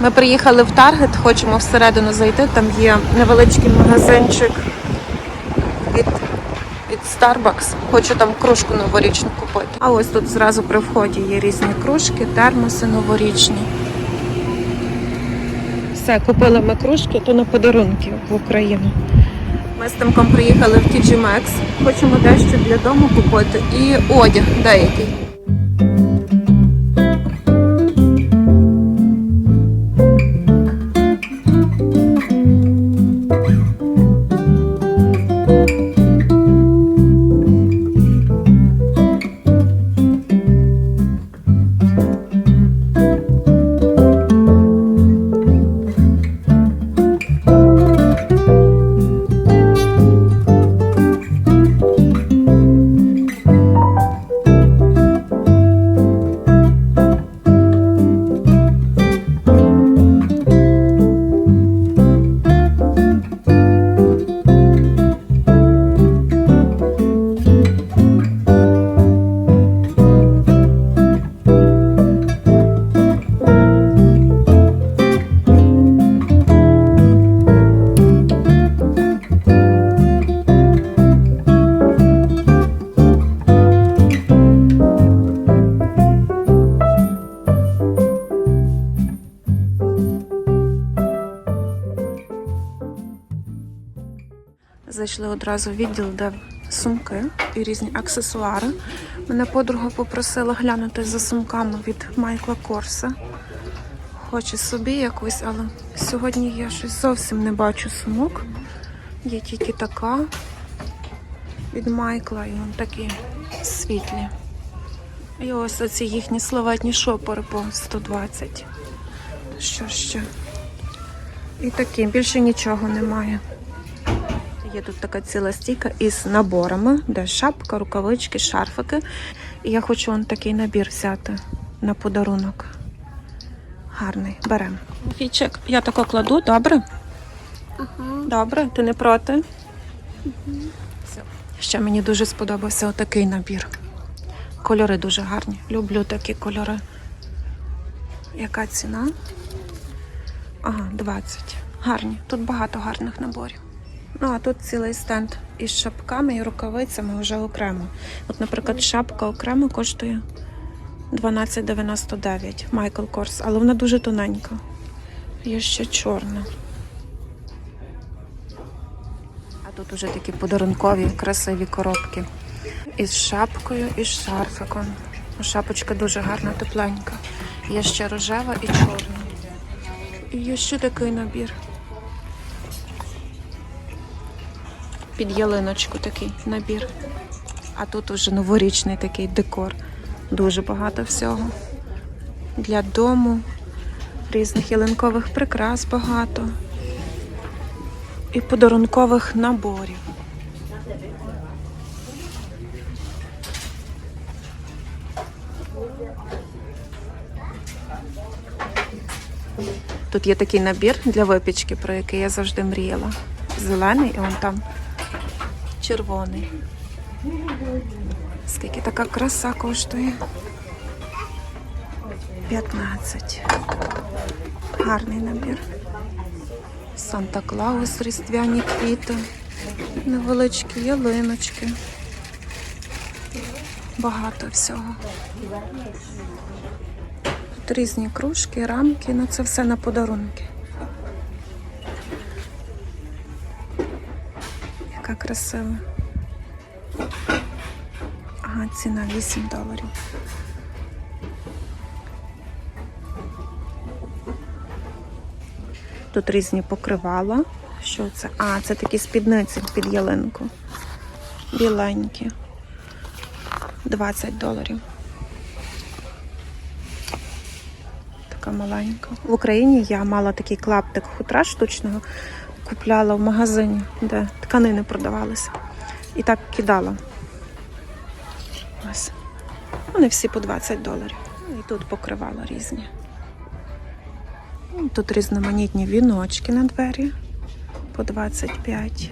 Ми приїхали в Таргет, хочемо всередину зайти. Там є невеличкий магазинчик від, від Starbucks. Хочу там кружку новорічну купити. А ось тут зразу при вході є різні кружки, термоси новорічні. Все, купили ми кружки, то на подарунки в Україну. Ми з Тимком приїхали в TG Maxx. Хочемо дещо для дому купити і одяг деякий. Зайшли одразу відділ, де сумки і різні аксесуари. Мене подруга попросила глянути за сумками від Майкла Корса. Хоче собі якусь, але сьогодні я щось зовсім не бачу сумок. Є тільки така від Майкла, і вон такі світлі. І ось оці їхні словетні шопори по 120. Що ще? І такі, більше нічого немає. Є тут така ціла стійка із наборами, де шапка, рукавички, шарфики. І я хочу он такий набір взяти на подарунок. Гарний. Беремо. Фічик, я тако кладу, добре? Добре, ти не проти? Все. Ще мені дуже сподобався отакий набір. Кольори дуже гарні. Люблю такі кольори. Яка ціна? Ага, 20. Гарні. Тут багато гарних наборів. Ну, а тут цілий стенд із шапками і рукавицями вже окремо. От, наприклад, шапка окремо коштує 12,99 Майкл Корс, але вона дуже тоненька. Є ще чорна. А тут уже такі подарункові, красиві коробки. Із шапкою і шарфиком. Шапочка дуже гарна, тепленька. Є ще рожева і чорна. І є ще такий набір. Під ялиночку такий набір. А тут уже новорічний такий декор. Дуже багато всього. Для дому, різних ялинкових прикрас багато. І подарункових наборів. Тут є такий набір для випічки, про який я завжди мріяла. Зелений і вон там червоний. Скільки така краса коштує? 15. Гарний набір. Санта Клаус, різдвяні квіти, невеличкі ялиночки. Багато всього. Тут різні кружки, рамки, ну це все на подарунки. Яка красива. Ага, ціна 8 доларів. Тут різні покривала. Що це? А, це такі спідниці під ялинку. Біленькі. 20 доларів. Така маленька. В Україні я мала такий клаптик хутра штучного, купляла в магазині, де тканини продавалися. І так кидала. Ось. Вони всі по 20 доларів. І тут покривала різні. Ну, Тут різноманітні віночки на двері по 25.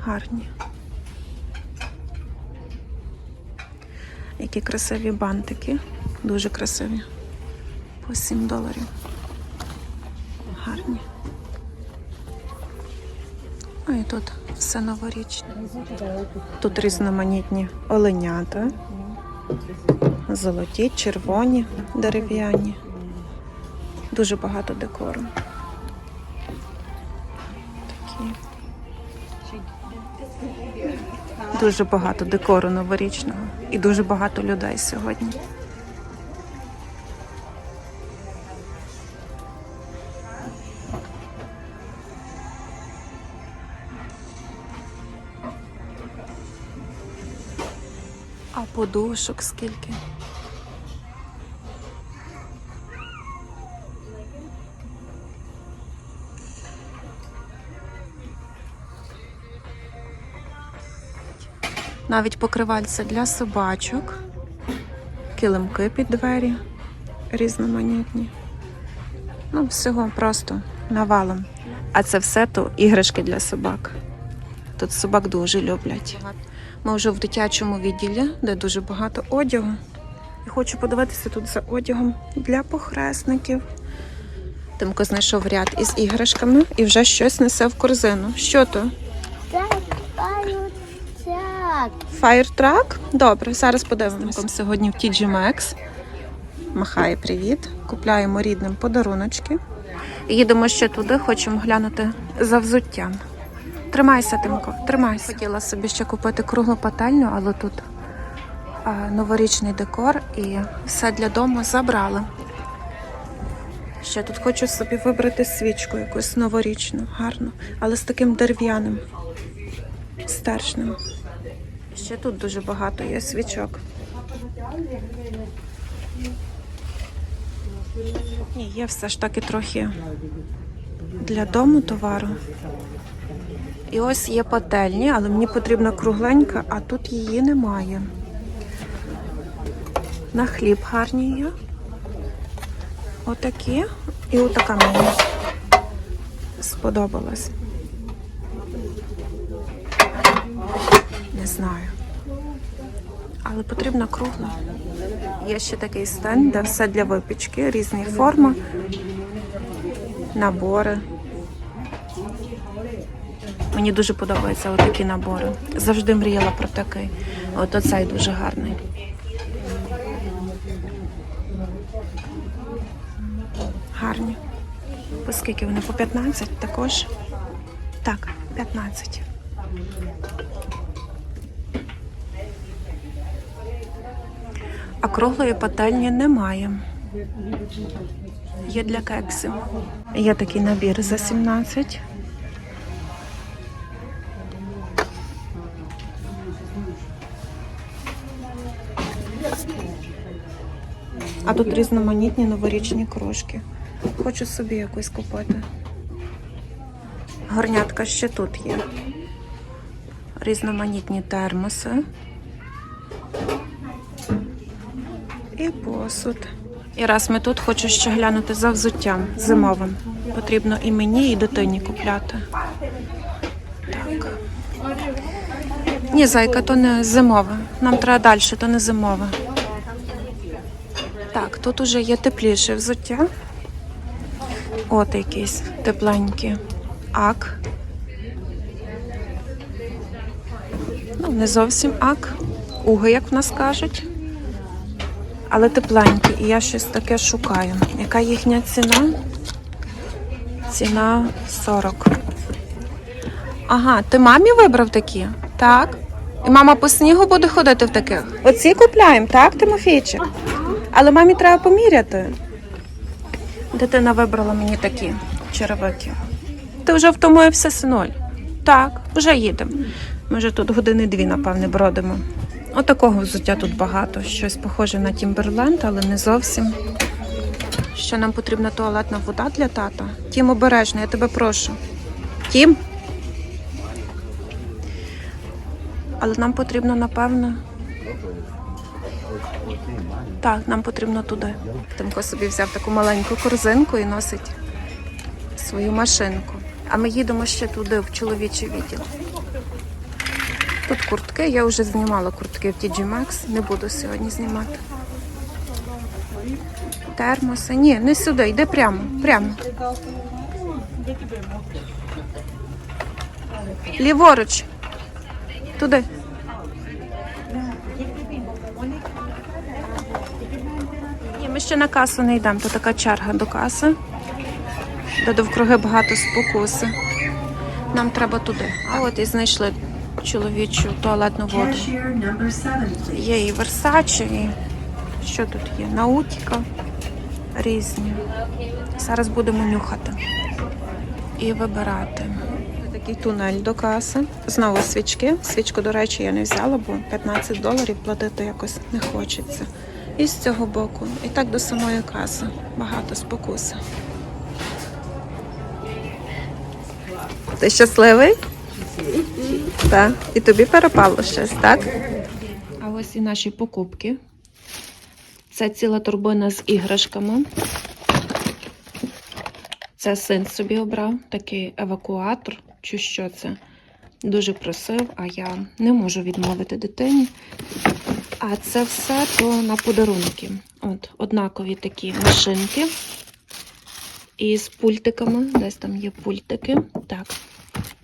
Гарні. Які красиві бантики. Дуже красиві. По 7 доларів. Гарні. А і тут все новорічне. Тут різноманітні оленята. Золоті, червоні, дерев'яні. Дуже багато декору. Такі. Дуже багато декору новорічного і дуже багато людей сьогодні. Подушок скільки? Навіть покривальця для собачок, килимки під двері різноманітні. Ну, всього просто навалом. А це все то іграшки для собак. Тут собак дуже люблять. Ми вже в дитячому відділі, де дуже багато одягу. І хочу подивитися тут за одягом для похресників. Тимко знайшов ряд із іграшками і вже щось несе в корзину. Що то? Так. Фаєртрак? Добре, зараз подивимося. Сьогодні в TG Maxx. Махає привіт. Купляємо рідним подаруночки. Їдемо ще туди, хочемо глянути за взуттям. Тримайся, Тимко, тримайся. Хотіла собі ще купити круглу пательню, але тут а, новорічний декор і все для дому забрали. Ще тут хочу собі вибрати свічку якусь новорічну, гарну, але з таким дерев'яним стержнем. Ще тут дуже багато є свічок. Ні, є все ж таки трохи для дому товару. І ось є пательні, але мені потрібна кругленька, а тут її немає. На хліб гарні є. Отакі. І отака мені сподобалась. Не знаю. Але потрібна кругла. Є ще такий стенд, де все для випічки, різні форми, набори. Мені дуже подобаються отакі набори. Завжди мріяла про такий. От оцей дуже гарний. Гарні. По скільки вони? По 15 також? Так, 15. А круглої пательні немає. Є для кексів. Є такий набір за 17. А тут різноманітні новорічні крошки. Хочу собі якусь купити. Горнятка ще тут є. Різноманітні термоси. І посуд. І раз ми тут, хочу ще глянути за взуттям зимовим. Потрібно і мені, і дитині купляти. Так. Ні, зайка, то не зимове. Нам треба далі, то не зимове. Тут уже є тепліше взуття. От якісь тепленькі. Ак. Ну, не зовсім ак. Уги, як в нас кажуть. Але тепленькі. І я щось таке шукаю. Яка їхня ціна? Ціна 40. Ага, ти мамі вибрав такі? Так. І мама по снігу буде ходити в таких. Оці купляємо, так, Тимофійчик? Але мамі треба поміряти. Дитина вибрала мені такі черевики. Ти вже втомився, синуль? Так, вже їдемо. Ми вже тут години дві, напевне, бродимо. Отакого взуття тут багато. Щось похоже на Тімберленд, але не зовсім. Що нам потрібна туалетна вода для тата? Тім, обережно, я тебе прошу. Тім. Але нам потрібно, напевно. Так, нам потрібно туди. Тимко собі взяв таку маленьку корзинку і носить свою машинку. А ми їдемо ще туди, в чоловічий відділ. Тут куртки, я вже знімала куртки в TG Maxx, не буду сьогодні знімати. термоси. Ні, не сюди, йди прямо. Прямо. Ліворуч. Туди. Ні, ми ще на касу не йдемо, тут така черга до каси, де довкруги багато спокуси. Нам треба туди. А от і знайшли чоловічу туалетну воду. Є і Версаче, і що тут є? Наутіка різні. Зараз будемо нюхати і вибирати. Такий тунель до каси. Знову свічки. Свічку, до речі, я не взяла, бо 15 доларів платити якось не хочеться. І з цього боку. І так до самої каси. Багато спокуси. Ти щасливий? Так. І тобі перепало щось, так? А ось і наші покупки. Це ціла турбина з іграшками. Це син собі обрав, такий евакуатор, чи що це. Дуже просив, а я не можу відмовити дитині. А це все то на подарунки. От, однакові такі машинки. І з пультиками. Десь там є пультики. Так.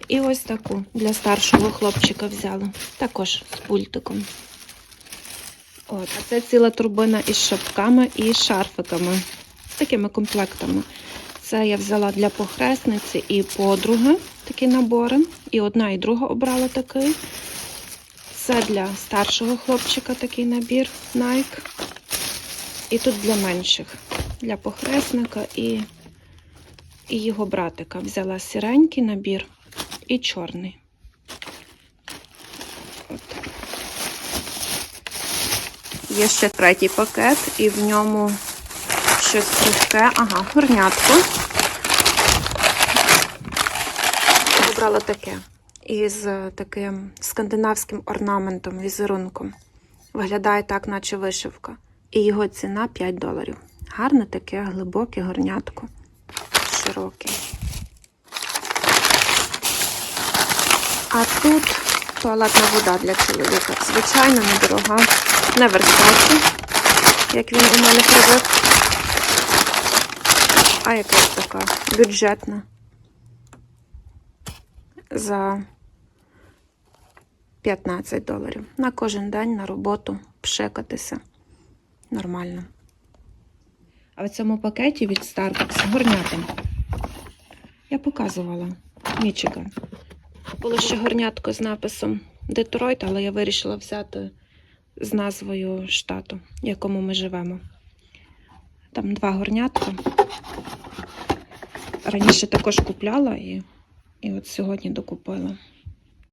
І ось таку для старшого хлопчика взяла. Також з пультиком. От, а це ціла турбина із шапками і шарфиками. З такими комплектами. Це я взяла для похресниці і подруги такі набори. І одна, і друга обрала такий. Це для старшого хлопчика такий набір Nike. І тут для менших. Для похресника і, і його братика. Взяла сіренький набір і чорний. От. Є ще третій пакет, і в ньому щось крихке. Ага, горнятко. Обрала таке. Із е, таким скандинавським орнаментом, візерунком. Виглядає так, наче вишивка. І його ціна 5 доларів. Гарне таке глибоке горнятко. Широке. А тут туалетна вода для чоловіка. Звичайно, недорога. Не версачі, як він у мене привик. А якась така бюджетна. За 15 доларів. На кожен день на роботу пшикатися. Нормально. А в цьому пакеті від Starbucks горнята. Я показувала Мічиган. Було ще горнятко з написом Детройт, але я вирішила взяти з назвою штату, в якому ми живемо. Там два горнятка. Раніше також купляла і, і от сьогодні докупила.